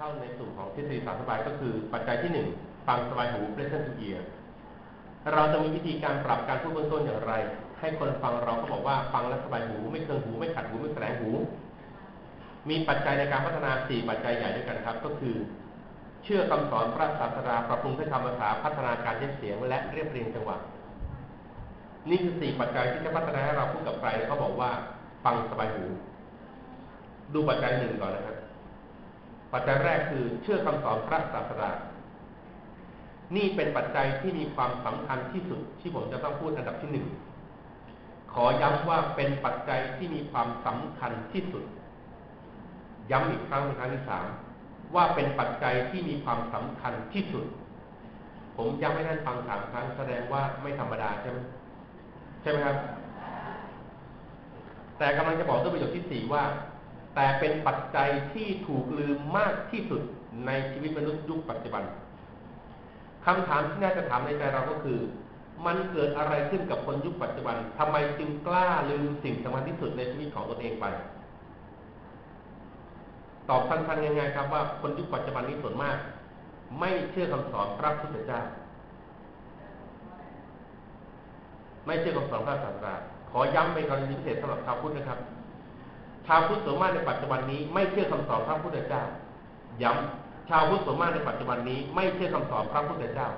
ข้าในสู่ของทฤษฎีสามสบายก็คือปัจจัยที่หนึ่งฟังสบายหู pleasant to ear เราจะมีวิธีการปรับการพูดเบื้องต้นอย่างไร ให้คนฟังเราก็บอกว่าฟังแล้วสบายหู ไม่เคืองหูไม่ขัดหูไม่แสลงหู มีปัจจัยในการพัฒนาสี่ปัจจัยใหญ่ด้วยกันครับ ก็คือ เชื่อคำสอนพระศาสดาปรับปรุงให้คำภาษาพัฒนาการเย็บเสียงและเรียบเรียงจังหวะนี่คือสี่ปัจจัยที่จะพัฒนาให้เราพูดกับใครเขาบอกว่า ฟังสบายหู ดูปัจจัยหนึ่งก่อนนะครับ ปัจจัยแรกคือเชื่อคำสอนพระศาสดานี่เป็นปัจจัยที่มีความสำคัญที่สุดที่ผมจะต้องพูดอันดับที่หนึ่งขอย้ำว่าเป็นปัจจัยที่มีความสำคัญที่สุด ย้ำอีกครั้งเป็นครั้งที่สามว่าเป็นปัจจัยที่มีความสำคัญที่สุด ผมย้ำให้ท่านฟังสามครั้งแสดงว่าไม่ธรรมดาใช่ไหมใช่ไหมครับ แต่กำลังจะบอกด้วยประโยคที่สี่ว่า แต่เป็นปัจจัยที่ถูกลืมมากที่สุดในชีวิตมนุษย์ยุคปัจจุบันคำถามที่น่าจะถามในใจเราก็คือ มันเกิดอะไรขึ้นกับคนยุคปัจจุบันทำไมจึงกล้าลืมสิ่งสำคัญที่สุดในชีวิตของตนเองไป ตอบสั้นๆง่ายๆครับว่าคนยุคปัจจุบันนี้ส่วนมาก ไม่เชื่อคำสอนพระพุทธเจ้า ไม่เชื่อคำสอนพระศาสดาขอย้ำเป็นกรณีพิเศษสำหรับชาวพุทธนะครับ ชาวพุทธส่วนมากในปัจจุบันนี้ไม่เชื่อคำสอนพระพุทธเจ้า ย้ำชาวพุทธส่วนมากในปัจจุบันนี้ไม่เชื่อคำสอนพระพุทธเจ้า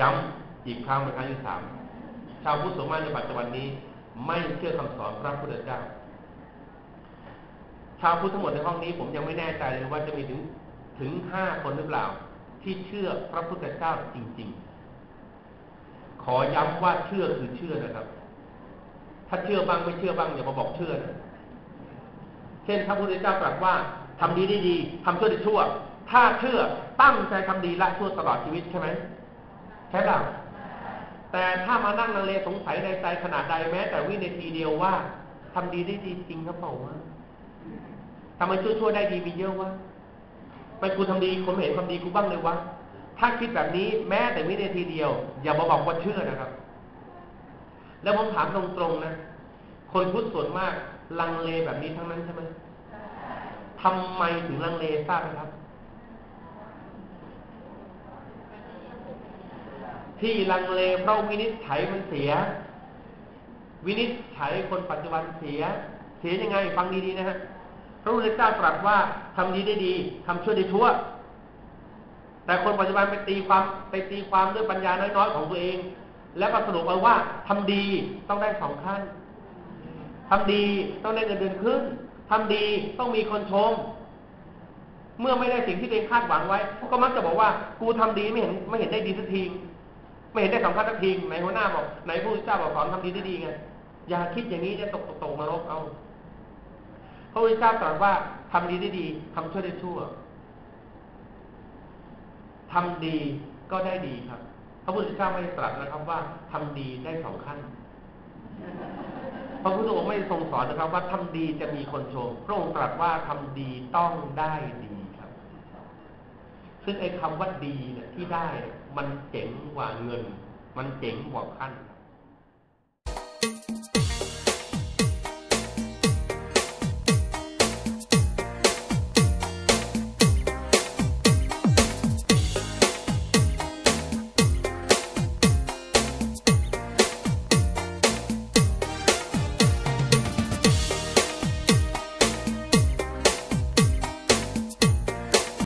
ย้ำอีกครั้งเป็นครั้งที่สามชาวพุทธส่วนมากในปัจจุบันนี้ ไม่เชื่อคำสอนพระพุทธเจ้า ชาวพุทธทั้งหมดในห้องนี้ผมยังไม่แน่ใจเลยว่าจะมีถึงถึงห้าคนหรือเปล่า ที่เชื่อพระพุทธเจ้าจริง ๆ ขอย้ำว่าเชื่อคือเชื่อนะครับ ถ้าเชื่อบ้างไม่เชื่อบ้างอย่ามาบอกเชื่อนะ เช่นพระพุทธเจ้าตรัสว่าทำดีได้ดีทำชั่วได้ชั่ว ถ้าเชื่อตั้งใจทำดีละชั่วตลอดชีวิตใช่ไหมใช่เปล่าแต่ถ้ามานั่งลังเลสงสัยในใจขนาดใดแม้แต่วินาทีเดียวว่าทำดีได้ดีจริงครับเปล่าวะทำไมชั่วชั่วได้ดีมีเยอะวะไปกูทำดีคนเห็นความดีกูบ้างเลยวะถ้าคิดแบบนี้แม้แต่วินาทีเดียว อย่ามาบอกว่าเชื่อนะครับ แล้วผมถามตรงๆนะ คนพุทธส่วนมากลังเลแบบนี้ทั้งนั้นใช่ไหมทำไมถึงลังเลทราบไหมครับ ที่ลังเลเพราะวินิจฉัยมันเสีย วินิจฉัยคนปัจจุบันเสีย เสียยังไงฟังดีๆนะฮะพระพุทธเจ้าตรัสว่าทำดีได้ดีทำชั่วได้ชั่ว แต่คนปัจจุบันไปตีความไปตีความด้วยปัญญาน้อยๆของตัวเอง แล้วก็สรุปเอาว่าทำดีต้องได้สองขั้น ทำดีต้องได้เงินเดือนขึ้นทำดีต้องมีคนชม เมื่อไม่ได้สิ่งที่ตัวเองคาดหวังไว้ ก็มักจะบอกว่า กูทำดีไม่เห็นไม่เห็นได้ดีสักที ไม่เห็นได้สำคัญสักทีไหนหัวหน้าบอกไหนผู้เจ้าบอกสอนทำดีได้ดีไง อย่าคิดอย่างนี้จะตกตกนรกเอาพระพุทธเจ้าตรัสว่าทำดีได้ดีทำชั่วได้ชั่วทำดีก็ได้ดีครับ พระพุทธเจ้าไม่ตรัสนะครับว่าทำดีได้สองขั้น พระพุทธองค์ไม่ทรงสอนนะครับ ว่าทำดีจะมีคนชม พระองค์ตรัสว่าทำดีต้องได้ดีครับ ซึ่งไอ้คำว่าดีเนี่ยที่ได้มันเจ๋งกว่าเงิน มันเจ๋งกว่าขั้น